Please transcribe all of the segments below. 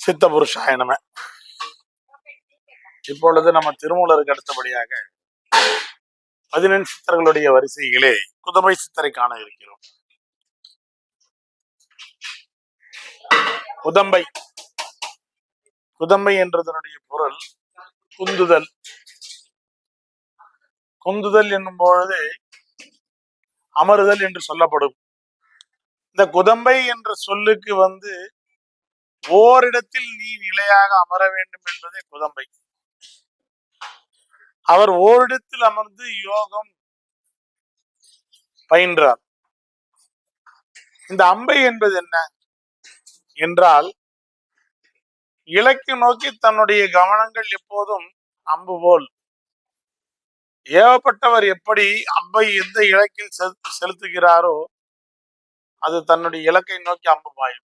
சித்த புருஷாய நம. இப்பொழுது நம்ம திருமூலருக்கு அடுத்தபடியாக பதினெண் சித்தர்களுடைய வரிசைகளே குதமை சித்தரை காண இருக்கிறோம். குதம்பை குதம்பை என்றதனுடைய பொருள் குந்துதல். குந்துதல் என்னும் பொழுது அமருதல் என்று சொல்லப்படும். இந்த குதம்பை என்ற சொல்லுக்கு வந்து ஓரிடத்தில் நீ நிலையாக அமர வேண்டும் என்பதே குதம்பை அவர் ஓரிடத்தில் அமர்ந்து யோகம் பயின்றார். இந்த அம்பை என்பது என்ன? என்றால் இலக்கு நோக்கி தன்னுடைய கவனங்கள் எப்போதும் அம்பு போல். ஏவப்பட்டவர் எப்படி அம்பை எந்த இலக்கில் செலுத்துகிறாரோ அது தன்னுடைய இலக்கை நோக்கி அம்பு பாயும்.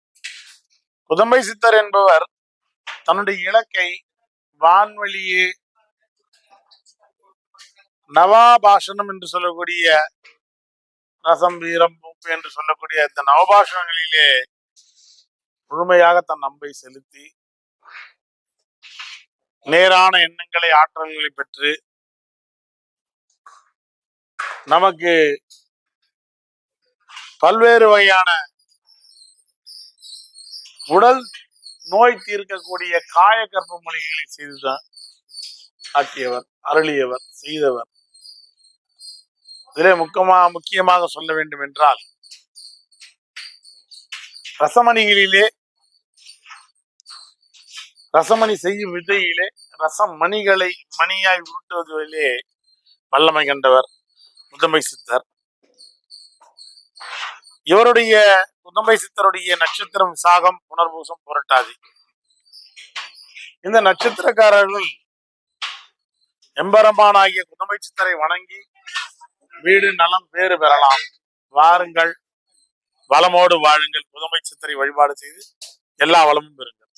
புதம்பை சித்தர் என்பவர் தன்னுடைய இலக்கை வான்வழியே நவாபாஷணம் என்று சொல்லக்கூடிய ரசம் வீரம் பூப்பு என்று சொல்லக்கூடிய இந்த நவபாஷணங்களிலே முழுமையாக தன் அம்பை செலுத்தி நேரான எண்ணங்களை ஆற்றல்களை பெற்று நமக்கு பல்வேறு வகையான உடல் நோய் தீர்க்கக்கூடிய காய கற்ப மொழிகளை செய்துதான் ஆக்கியவர் அருளியவர் செய்தவர். இதிலே முக்கியமா முக்கியமாக சொல்ல வேண்டும் என்றால் ரசமணிகளிலே ரசமணி செய்யும் விதையிலே ரசம் மணிகளை மணியாய் உருட்டுவதிலே வல்லமை கண்டவர் முதன்மை சித்தர். இவருடைய முதன்மை சித்தருடைய நட்சத்திரம் சாகம் புனர்பூசம் புரட்டாதி. இந்த நட்சத்திரக்காரர்கள் எம்பெருமானாகிய குதம்பை சித்தரை வணங்கி வீடு நலம் பேறு பெறலாம். வாருங்கள் வளமோடு வாழுங்கள் புதுமை சித்தரை வழிபாடு செய்து எல்லா வளமும் பெறுங்கள்.